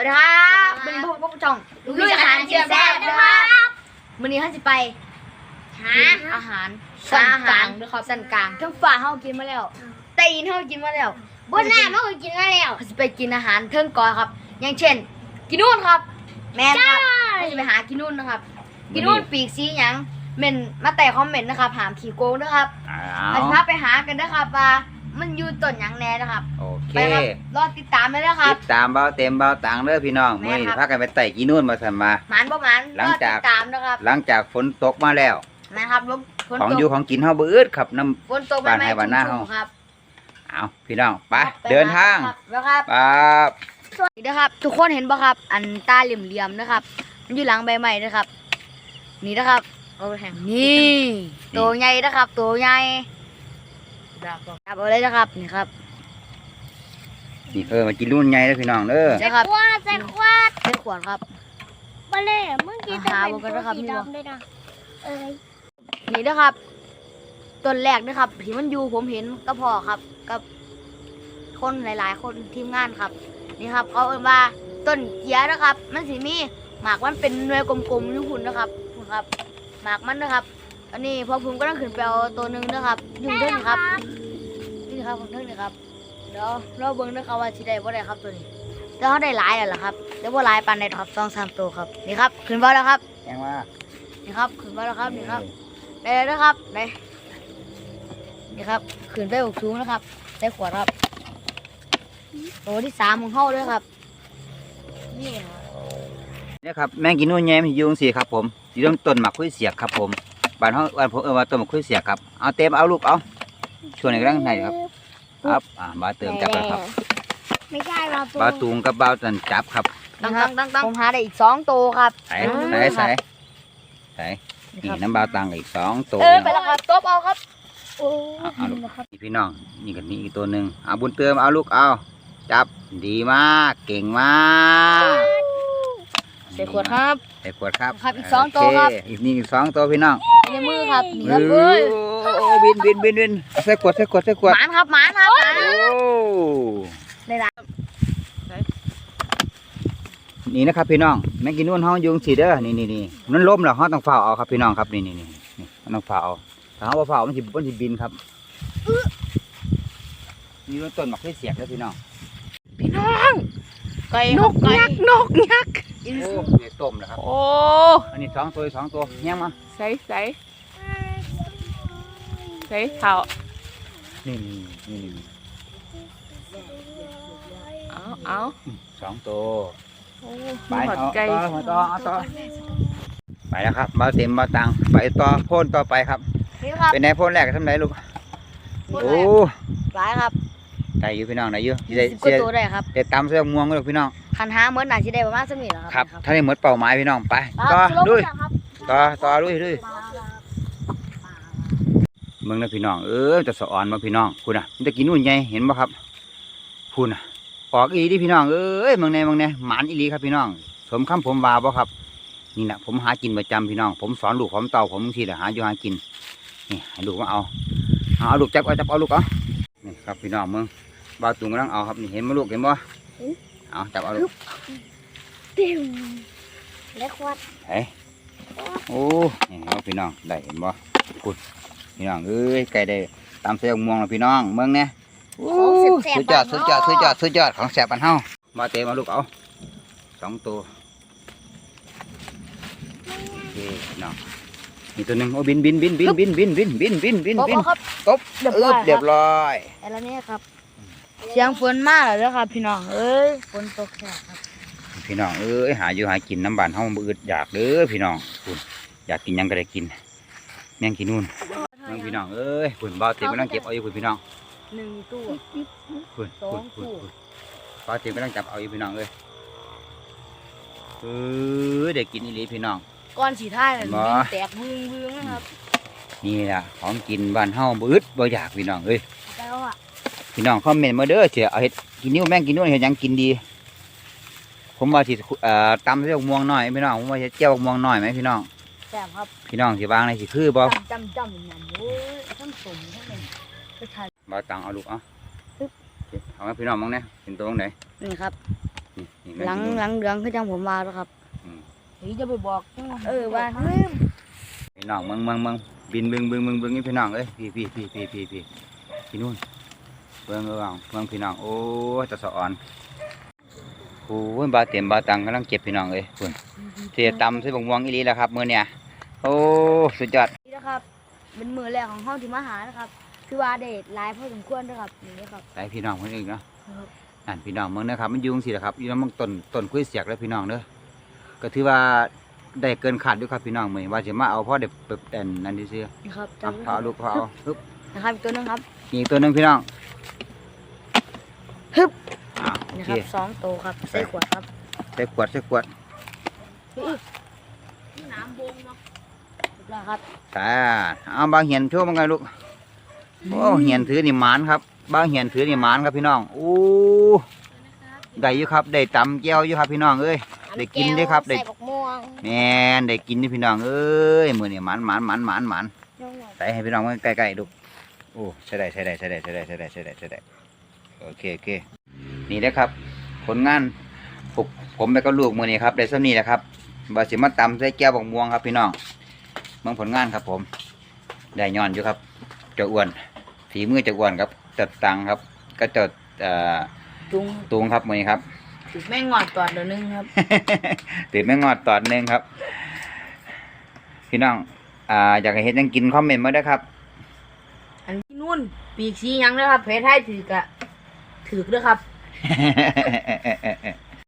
วัสดีครับวันนี้พวกพวกช่องลุยอาหารเชียร์แซ่บนะครับวันนี้ท่านจะไปหากินอาหารสั่นกลางนะครับสั่นกลางทั้งฝ่าเฮากินมาแล้วตีนเฮากินมาแล้วบนหน้ามันก็กินมาแล้วเขาจะไปกินอาหารเทิงกอครับ อย่างเช่น กินนู่นครับ แม่นครับเราจะไปหากินนู่นนะครับ กินนู่นปีกสีหยังเม่นมาแต่คอมเมนต์นะครับถามขี่โกงนะครับอ้าเราวจะพาไปหากันนะครับว่า มันอยู่ต้นหยังแน่นะครับ โอเคไปครับรอติดตามเลยนะครับ ติดตามเบาเต็มเบาตังเด้อพี่น้องแม่มื้อครันี้บพากันไปไต่กีนู่นมาสันมา หมันบ่หมันหลังจากรอติดตามนะครับหลังจากฝนตกมาแล้ว นะครับลมฝนของตอยู่กของกินเฮาบ่อึดครับน้ำ ฝนตกบ้านใหม่ให้บ้านหน้าชุ่เฮามๆครับเอาพี่น้องไปครับเดินทางครับแล้วครับ ปั๊บ นี่นะครับ ทุกคนเห็นปะครับ อันตาเหลี่ยมๆนะครับ มันอยู่หลังใบไม้นะครับ นี่นะครับนี่ตัวใหญ่นะครับ ตัวใหญ่ จับเอาเลยนะครับนี่ครับนี่เออมากินรุ่นใหญ่เด้อพี่น้องเด้อใช่ครับว่าใส่ควาดเป็นขวดครับมาเลยเมื่อกี้จะหาเป็นบ่กันตัวนะครับสีนี่บ่ดำด้วยนะเอ้ยนี่นะครับต้นแรกนะครับที่มันอยู่ผมเห็นก็พอครับ กับคนหลาย ๆ คนทีมงานครับ นี่ครับ เขาเอ่ยว่าต้นเกียนะครับ มันสีมีหมากมันเป็นหน่วยกลมๆอยู่หุ่นนะครับหุ่นครับ หมากมันนะครับ อันนี้พอผมก็ต้องขึ้นไปเอาตัวหนึ่งนะครับอยู่เท่านี้ครับนี่ครับผมเท่านี้ครับเดี๋ยวเราเบิ้งนะครับว่าที่ได้บ่ได้ครับตัวนี้แล้วเขาได้หลายแล้วเหรอครับเดี๋ยวว่าหลายปันได้ครับสองสามตัวครับนี่ครับขึ้นมาแล้วครับแจ้งว่านี่ครับขึ้นมาแล้วครับนี่ครับได้แล้วนะครับได้นี่ครับขึ้นไปบกสูงนะครับ ได้ขวดครับตัวที่สามของเขาด้วยครับนี่ครับเนี่ยครับแมงกินนู่นใหญ่มันอยู่จังซี่ครับผมอยู่ตรงต้นหมากคุยเสียกครับผม บ้านเฮาบ้านผมเออว่าต้นหมากคุยเสียกครับเอาเต็มเอาลูกเอาช่วงนี้กำลังไหนครับครับอ่าบาเติมจับแล้วครับไม่ใช่เราตัวบาตุงกับบาตันจับครับตั้งตั้งตั้งตั้งผมหาได้อีกสองตัวครับใส่อืมใส่ใส่ใส่นี่นี่ครับน้ำบาตังอีกสองตัวเออไปแล้วครับตบเอาครับโอ้เอาเอาลูกนี่พี่น้องนี่กันนี่อีกตัวหนึ่งเอาบุญเติมเอาลูกเอาจับดีมากเก่งมากใส่ขวดครับใส่ขวดครับครับอีกสองตัวครับโอเอีกนี่อีกสองตัวพี่น้อง ในมือครับนี่ครับโอ้เอ้ยโอ้บินบินบินบินใส่ขวดใส่ขวดใส่ขวดหมานครับหมานครับหมานโอ้ได้ละนี่นะครับพี่น้องแม่งกินนู่นห้องยุงสีเด้อนี่นี่นี่นั่นล้มแล้วห้องต้องเฝ้าเอาครับพี่น้องครับนี่นี่นี่นี่มันต้องเฝ้าเอาถ้าเขาบ่เฝ้ามันสิมันสิบินครับนี่ต้นหมากให้เสียกแล้วพี่น้องพี่น้อง ไก่นกยักษ์นกยักษ์โอ้เนี่ยต้มแล้วครับ โอ้อันนี้สองตัวสองตัวแย่งมาใส่ใส่ใส่เท้านี่นี่นี่นี่เอาเอาสองตัวโอ้ไปหอดเอาไก่ต่อเอาต่อเอาต่อไปแล้วครับมาเต็มมาตังไปต่อโพ่นต่อไปครับนี่ครับเป็นไงโพ่นแรกทำไรลูกโพ่นแรกโอ้หลายครับ ได้อยู่พี่น้องได้อยู่สิได้บกเสียว่าตัวได้ครับได้ตามเสื้อม่วงก็ลูกพี่น้องคันหาเหมือนหนาสิได้ประมาณสักนี่แหละครับครับถ้าได้หมดเป้าหมายพี่น้องไปคต่อรับลุยครับต่อต่อลุยลุย เมืองนะพี่น้อง เออจะสะอ่อนมาพี่น้องคุณอะมันจะกินนู่นไงเห็นบ่ครับพูนอะออกอีดีพี่น้องเอ้ยเมืองในเมืองในหมานอีหลีครับพี่น้อง สมคำผมว่าบ่ครับ นี่นะผมหากินประจำพี่น้อง ผมสอนลูกผมเต่าผมทีละหาอยู่หากินนี่ให้ลูกมาเอาเอาเอาลูกจับเอาจับเอาลูกเอานี่ ครับพี่น้องเมืองบาวตุงกำลังเอาครับนี่เห็นมั้ลูกเห็นบ่เอาจับเอาลูกติ้วและควาดเฮ้ยโอ้นี่เอาพี่น้องได้เห็นบ่กุดพี่น้องเอ้ยไก่ได้ตามเสียงม่วงแล้วพี่น้องเมืองเนี่ยโอ้ของแซ่บสุดๆยอดบ้านสุดยอดเนาะสุดยอดสุดยอดของแสบปันเฮามาเตะมาลูกเอาสองตัวโอเคพี่น้อง นี่ตัวหนึ่งโอ้บินบินบินบินบินบินบินบินบินบินตบบินเอาครับ ตบเรียบเอร้ออยเรียครับบร้อยไอ้แล้วนี่ครับ เสียงฝนมากเลยครับ พี่น้องเอ้ยฝนตกแค่ครับพี่น้องเอ้ยหาอยู่หากินน้ำบานเฮาบ่อึดอยากเด้อพี่น้องคุณอยากกินหยังก็ได้กินแมงกินนู่นเมืองพี่น้องเอ้ยคุณบ่าวเต็มกำลังเก็บเอาอยู่คุณพี่น้องหนึ่งตู้ คุณสองคุณคุณคู่คุณบ่าวเต็มกำลังจับเอาอยู่พี่น้องเอ้ยเออได้กินอีหลีพี่น้อง ก้อนสีท้ายเลยบ่บินแตกบึ้งบึ้งนะครับนี่ล่ะของกินบ้านเฮาบ่อึดบ่อยากพี่น้องเอ้ย แล้วอะพี่น้องคอมเมนต์มาเด้อเสียเอาเฮ็ดกินนิ้วแม่งกินนู่นเฮ็ดหยังกินดี ผมว่าสิเอ่อตำเส้นม่วงน้อยพี่น้องผมว่าสิเจียวม่วงน้อยไหมพี่น้องแซ่บครับพี่น้องสิวางในสิคือบ่จำจำจำอย่างนั้นโอ้ยทั้งสมทั้งเป็นไปทานบ่ตังเอาลูกเอาเอามาพี่น้องมองเนี่ยเป็นตัวตรงไหนนี่ครับนี่นี่หลังมันหลังเหลืองคือจังผมว่าแล้วครับ นี่จะไปบอกเออว่าลืมพี่น้องเมืองเมืองเมืองบินเบึงเบึงเบึงเบึงนี่พี่น้องเอ้ยพี่พี่พี่พี่พี่พี่พี่นู่นเมืองเมืองเมืองพี่น้องโอ้ยตะสะอ่อนโอ้ยบาเต็มบาตังกำลังเก็บพี่น้องเอ้ยคุณเสียตำใส่บงม่วงอีหลีแล้วครับมื้อเนี่ยโอ้สุดยอดนี่นะครับเป็นมือแรกของห้องที่มาหานะครับคือว่าเดทหลายพอสมควรนะครับนี่นะครับไปพี่น้องคนอื่นเนาะครับนั่นพี่น้องเมืองนะครับมันอยุ่จังสิแหละครับอยู่น้ำมันต้นต้นกล้วยเสียกแล้วพี่น้องเด้อ ก็ถือว่าได้เกินขาดด้วยครับพี่น้องมื้อนี้ว่าสิมาเอาพ่อเด็กเปิดแอนนั่นดิซื่อนี่ครับเอาจำพอเอาลูกพอเอาฮึบนะครับอีกตัวหนึงครับ มีอีกตัวหนึงพี่น้องฮึบ อ่าโอนะเคครับสองตัวครับใส่ขวดครับใส่ขวดใส่ขวดน้ำบงเนาะเรียบร้อยครับตาเอาบางเหียนโชว์มันไงลูกโอ้เหียนถือนี่หมานครับ บางเหียนถือนี่หมานครับพี่น้องโอ้ได้อยู่ครับได้ตำแก้วอยู่ครับพี่น้องเอ้ย ได้กินเด้อครับได้ ใส่บักม่วงแม่นได้กินนี่พี่น้องเอ้ยมื้อนี้หมานหมานหมานหมานหมานน้องหน่อยใส่ให้พี่น้องมันใกล้ๆดูโอ้ใช่ได้ใช่ได้ใช่ได้ใช่ได้ใช่ได้ใช่ได้ใช่ได้โอเคโอเคนี่นะครับ ผลงานผมผมไปก็ลูกมือนี้ครับได้ซ้ำนี้แหละครับบาสิมาตำใส่แก้วบักม่วงครับพี่น้องเมืองผลงานครับผม ได้ย้อนอยู่ครับเจ้าอ้วนฝีมือเจ้าอ้วนครับจัดตังครับ ก็จัดเอ่อ จุง ตุงครับมือนี้ครับ ถือแม่งงอดตอดเดี๋ยวนึงครับตื่นไม่งอดตอนหนึงครับ พี่น้อง อ่า อยากให้เห็นยังกินคอมเมนต์มาด้วยครับ อันที่นู่นปีกสีหยังนะครับเพชรไทยถือกะถือกด้วยครับ